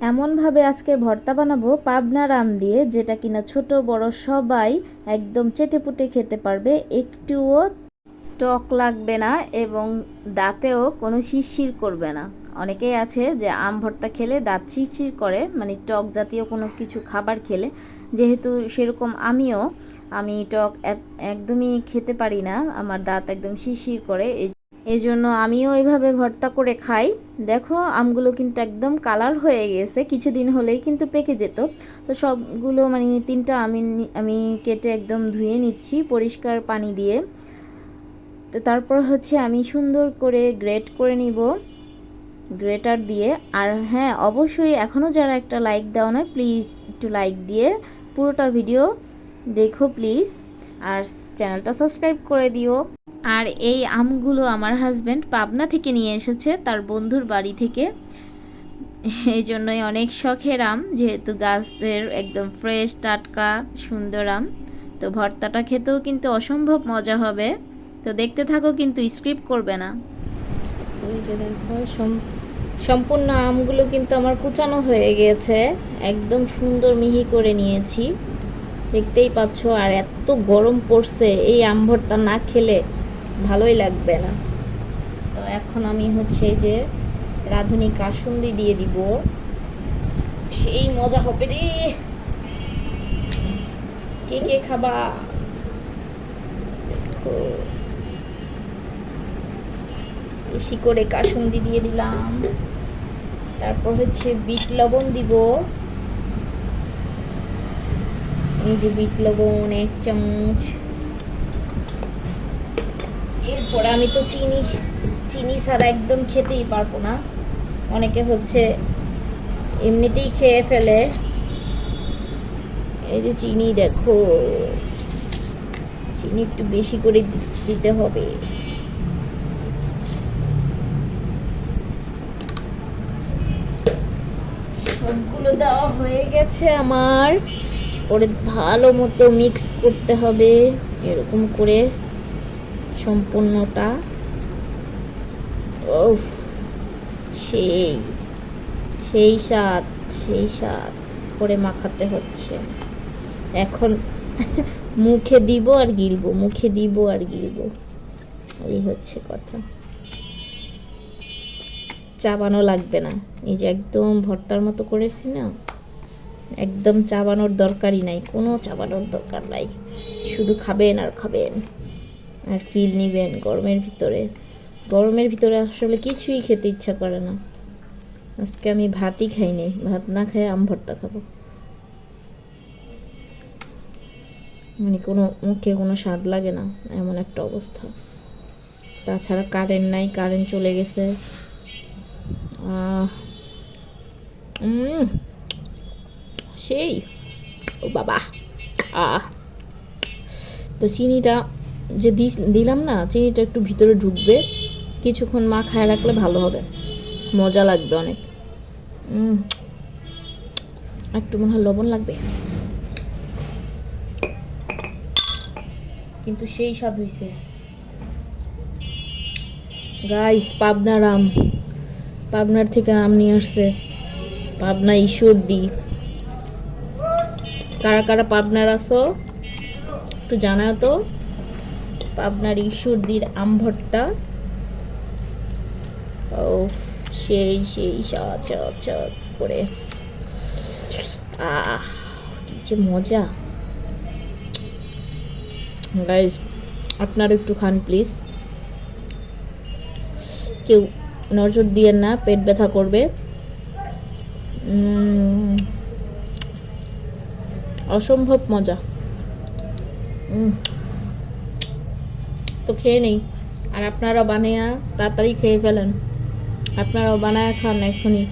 এমনভাবে আজকে ভর্তা বানাবো পাবনার আম দিয়ে, যেটা কিনা ছোট, বড় সবাই একদম চেটেপুটে খেতে পারবে। একটুও টক লাগবে না এবং দাঁতেও কোনো শিরশির করবে না। অনেকেই আছে যে আম ভর্তা খেলে দাঁত শিরশির করে মানে টক জাতীয় কোনো কিছু খাবার খেলে। যেহেতু সেরকম আমিও, আমি টক এক- একদমই খেতে পারি না, আমার দাঁত একদম শিরশির করে এই জন্য আমিও এইভাবে ভর্তা করে খাই। দেখো, আমগুলো কিন্তু একদম কালার হয়ে গেছে। কিছুদিন হলেই কিন্তু পেকে যেত। তো সবগুলো মানে তিনটা আমি আমি কেটে একদম ধুয়ে নিচ্ছি পরিষ্কার পানি দিয়ে। তো তারপর হচ্ছে আমি সুন্দর করে গ্রেট করে নিব গ্রেটার দিয়ে। আর হ্যাঁ অবশ্যই এখনও যারা একটা লাইক দাও না, প্লিজ একটু লাইক দিয়ে পুরোটা ভিডিও দেখো প্লিজ। আর চ্যানেলটা সাবস্ক্রাইব করে দিও। আর এই আমগুলো আমার হাজব্যান্ড পাবনা থেকে নিয়ে এসেছে, তার বন্ধুর বাড়ি থেকে। এই জন্যই অনেক শখের আম, যেহেতু গাছের একদম ফ্রেশ টাটকা, সুন্দর আম। তো ভর্তাটা খেতেও কিন্তু অসম্ভব মজা হবে। তো দেখতে থাকো, কিন্তু স্ক্রিপ্ট করবে না। এই যে দেখো সম্পূর্ণ আমগুলো কিন্তু আমার কুচানো হয়ে গেছে। একদম সুন্দর মিহি করে নিয়েছি। দেখতেই পাচ্ছ, আর এত গরম পড়ছে এই আম ভর্তা না খেলে। ভালোই লাগবে না। তো এখন আমি হচ্ছে যে রাঁধুনি কাসুন্দি দিয়ে দিব। সেই মজা হবে রে। কে কে খাবা। বেশি করে কাসুন্দি দিয়ে দিলাম। তারপর হচ্ছে বিট লবণ দিব। এই যে বিট লবণ, এক চামচ। এরপর আমি তো চিনি চিনি ছাড়া একদম খেতেই পারব না। অনেকে হচ্ছে এমনিতেই খেয়ে ফেলে। এই যে চিনি দেখো, চিনি একটু বেশি করে দিতে হবে। সবগুলো দেওয়া হয়ে গেছে আমার। পরে ভালো মতো মিক্স করতে হবে, এরকম করে। সম্পূর্ণটা। সেই সেই স্বাদ সেই স্বাদ করে মাখাতে হচ্ছে। এখন মুখে দিব আর গিলবো, মুখে দিব আর গিলবো। এই হচ্ছে কথা। চাবানো লাগবে না। এই যে একদম ভর্তার মতো করেছি না, একদম চাবানোর দরকারই নাই, কোনো চাবানোর দরকার নাই। শুধু খাবেন আর খাবেন। আর ফিল নিবেন গরমের ভিতরে। গরমের ভিতরে আসলে কিছুই খেতে ইচ্ছা করে না। আজকে আমি ভাতই খাইনি ভাত না খেয়ে আম ভর্তা খাব। মানে কোনো মুখে কোনো স্বাদ লাগে না, এমন একটা অবস্থা। তাছাড়া কারেন্ট নাই কারেন্ট চলে গেছে। সেই, ও বাবা, আহ। তো চিনিটা যে দিলাম না, চিনিটা একটু ভিতরে ঢুকবে, কিছুক্ষণ মা খায় রাখলে ভালো হবে। মজা লাগবে অনেক। একটু মনে হয় লবণ লাগবে। কিন্তু সেই স্বাদ হয়েছে গাইস পাবনার আম পাবনার থেকে আম নিয়ে আসছে। পাবনা ঈশ্বরদী। কারা কারা পাবনার আসো একটু জানাও তো। পাবনার ঈশ্বরদীর আম ভর্তা ও সেই সেই স্বাদ করে। আহ যে মজা। গাইজ আপনারা একটু খান প্লিজ কেউ নজর দিয়েন না পেট ব্যথা করবে। অসম্ভব মজা। উম, তো খেয়ে নেই। আর আপনারাও বানাইয়া তাড়াতাড়ি খেয়ে ফেলেন। আপনারাও বানায় খান এখনই